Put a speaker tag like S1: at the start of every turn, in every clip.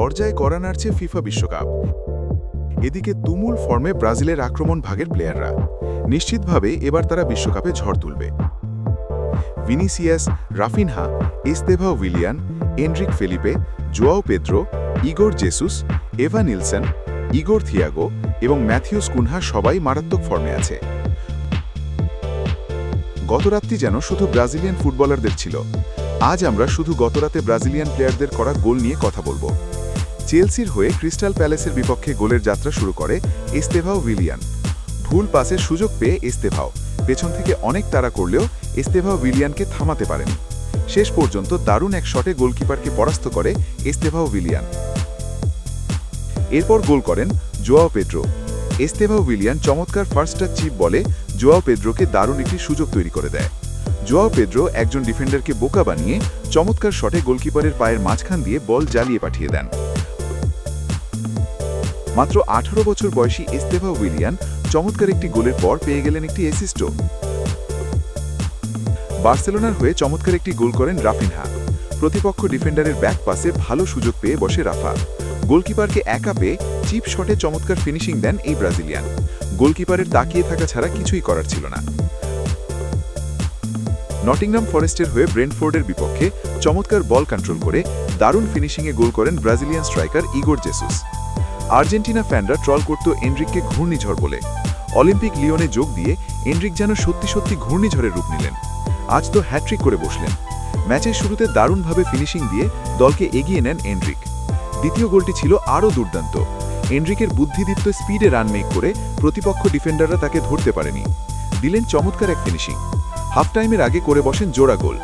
S1: দরজায় করা নাড়ছে ফিফা বিশ্বকাপ। এদিকে তুমুল ফর্মে ব্রাজিলের আক্রমণ ভাগের প্লেয়াররা। নিশ্চিতভাবে এবার তারা বিশ্বকাপে ঝড় তুলবে। Vinicius, Raphinha Estevao Willian, Endrick Felipe, Joao Pedro, Igor Jesus, Evanilson, Igor Thiago এবং ম্যাথিউস কুনহা সবাই মারাত্মক ফর্মে আছে। গতরাত্রি যেন শুধু ব্রাজিলিয়ান ফুটবলারদের ছিল। আজ আমরা শুধু গতরাতে ব্রাজিলিয়ান প্লেয়ারদের করা গোল নিয়ে কথা বলব। চেলসির হয়ে ক্রিস্টাল প্যালেসের বিপক্ষে গোলের যাত্রা শুরু করে এস্তেভাও উইলিয়ান। ভুল পাসের সুযোগ পেয়ে এস্তেভাও। পেছন থেকে অনেক তাড়া করলেও এস্তেভাও উইলিয়ানকে থামাতে পারেন। শেষ পর্যন্ত দারুণ এক শটে গোলকিপারকে পরাস্ত করে এস্তেভাও উইলিয়ান। এরপর গোল করেন জোয়াও পেড্রো এস্তেভাও উইলিয়ান চমৎকার ফার্স্ট টাচ চিপ বলে জোয়াও পেড্রোকে দারুণ একটি সুযোগ তৈরি করে দেয়। জোয়াও পেড্রো একজন ডিফেন্ডারকে বোকা বানিয়ে চমৎকার শটে গোলকিপারের পায়ের মাঝখান দিয়ে বল জ্বালিয়ে পাঠিয়ে দেন। মাত্র আঠারো বছর বয়সী এস্তেভা উইলিয়ান চমৎকার একটি গোলের পর পেয়ে গেলেন একটি অ্যাসিস্টও বার্সেলোনার হয়ে চমৎকার একটি গোল করেন রাফিনহা। প্রতিপক্ষ ডিফেন্ডারের ব্যাক পাসে ভালো সুযোগ পেয়ে বসে রাফা। গোলকিপারকে একা পেয়ে চিপ শটে চমৎকার ফিনিশিং দেন এই ব্রাজিলিয়ান। গোলকিপারের তাকিয়ে থাকা ছাড়া কিছুই করার ছিল না। নটিংহাম ফরেস্টের হয়ে ব্রেনফোর্ডের বিপক্ষে চমৎকার বল কন্ট্রোল করে দারুণ ফিনিশিংয়ে গোল করেন Brazilian striker Igor Jesus Argentina ফ্যানরা troll করত এনরিককে ঘূর্ণিঝড় বলে। অলিম্পিক লিওনে যোগ দিয়ে এনরিক যেন সত্যি সত্যি ঘূর্ণিঝড়ের রূপ নিলেন। আজ তো হ্যাট্রিক করে বসলেন। ম্যাচের শুরুতে দারুণভাবে ফিনিশিং দিয়ে দলকে এগিয়ে নেন এন্ড্রিক দ্বিতীয় গোলটি ছিল আরও দুর্দান্ত। এন্ড্রিকের বুদ্ধিদীপ্ত স্পিডে রান মেক করে প্রতিপক্ষ ডিফেন্ডাররা তাকে ধরতে পারেনি। দিলেন চমৎকার এক ফিনিশিং। হাফ টাইমের আগে করে বসেন জোড়া গোল।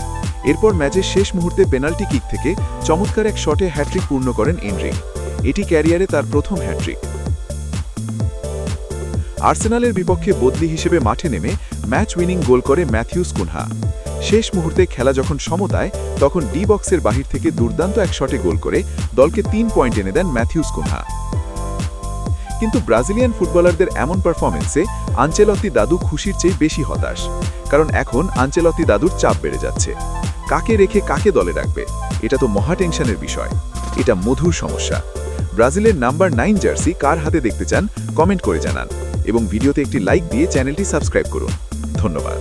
S1: এরপর ম্যাচের শেষ মুহূর্তে পেনাল্টি কিক থেকে চমৎকার এক শটে হ্যাট্রিক পূর্ণ করেন এনরিক। এটি ক্যারিয়ারে তার প্রথম হ্যাট্রিক আর্সেনালের বিপক্ষে বদলি হিসেবে মাঠে নেমে ম্যাচ উইনিং গোল করে ম্যাথিউস কুনহা। শেষ মুহূর্তে খেলা যখন সমতায়, তখন ডি বক্সের বাহির থেকে দুর্দান্ত এক শটে গোল করে দলকে তিন পয়েন্ট এনে দেন ম্যাথিউস কুনহা। কিন্তু ব্রাজিলিয়ান ফুটবলারদের এমন পারফরমেন্সে আঞ্চেলতি দাদু খুশির চেয়ে বেশি হতাশ, কারণ এখন আঞ্চেলতি দাদুর চাপ বেড়ে যাচ্ছে। কাকে রেখে কাকে দলে রাখবে, এটা তো মহা টেনশনের বিষয়। এটা মধুর সমস্যা। ব্রাজিলের নাম্বার নাইন জার্সি কার হাতে দেখতে চান, কমেন্ট করে জানান। এবং ভিডিওতে একটি লাইক দিয়ে চ্যানেলটি সাবস্ক্রাইব করুন। ধন্যবাদ।